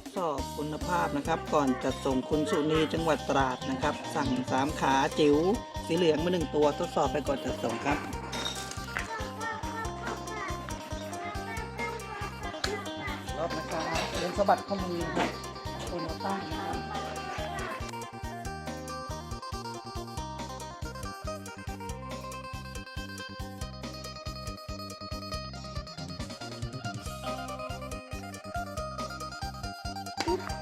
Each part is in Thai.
ดสอบคุณภาพนะครับ ก่อนจัดส่งคุณสุนีจังหวัดตราดนะครับ สั่งสามขาจิ๋วสีเหลืองมาหนึ่งตัวทดสอบไปก่อนจัดส่งครับรอบนะครับเดินสะบัดข้อมือครับคุณตั้งนะครับ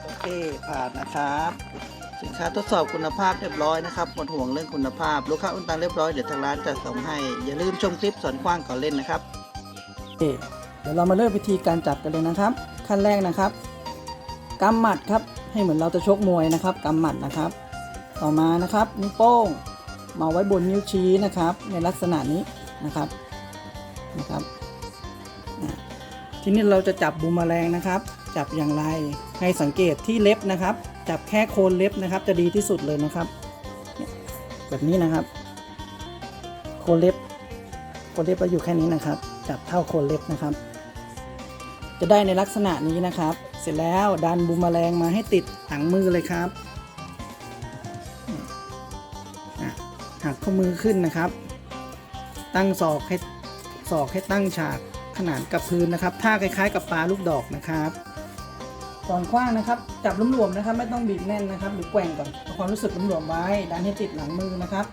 โอเคผ่านนะครับ สินค้าทดสอบคุณภาพเรียบร้อยนะครับหมดห่วงเรื่องคุณภาพ ลูกค้าอุ่นตังเรียบร้อยเดี๋ยวทางร้านจะส่งให้ อย่าลืมชมคลิปสอนกว้างก่อนเล่นนะครับเดี๋ยวเรามาเริ่มวิธีการจับกันเลยนะครับ ขั้นแรกนะครับกำหมัดครับให้เหมือนเราจะชกมวยนะครับกำหมัดนะครับ ต่อมานะครับนิ้วโป้งมาไว้บนนิ้วชี้นะครับ ในลักษณะนี้นะครับนะครับทีนี้เราจะจับบูมแมลงนะครับ จับอย่างไรให้สังเกตที่เล็บนะครับ จับแค่โคนเล็บนะครับ จะดีที่สุดเลยนะครับ แบบนี้นะครับ โคนเล็บ โคนเล็บเราอยู่แค่นี้นะครับ จับเท่าโคนเล็บนะครับ จะได้ในลักษณะนี้นะครับ เสร็จแล้วดันบูมแมลงมาให้ติดหลังมือเลยครับหักข้อมือขึ้นนะครับ ตั้งศอกให้ศอกให้ตั้งฉากขนานกับพื้นนะครับ ท่าคล้ายๆ กับปลาลูกดอกนะครับ ก่อนคว้างนะครับ จับหลวมๆนะครับ ไม่ต้องบีบแน่นนะครับ หรือแกว่งก่อนเอาความรู้สึกหลวมๆไว้ดันให้ติดหลังมือนะครับ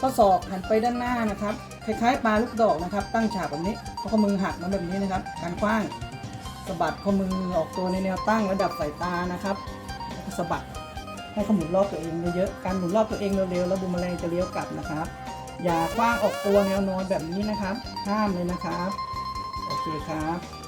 ข้อศอกหันไปด้านหน้านะครับคล้ายๆปลาลูกดอกนะครับ ตั้งฉากแบบนี้ข้อมือหักมาแบบนี้นะครับการคว้างสะบัดข้อมือออกตัวในแนวตั้งระดับสายตานะครับแล้วก็สะบัดให้ขมุนรอบตัวเองเยอะๆการหมุนรอบตัวเองเร็วๆแล้วบูมแมลงจะเลี้ยวกลับนะครับ อย่าคว้างออกตัวแนวนอนแบบนี้นะครับ ห้ามเลยนะครับ โอเคครับ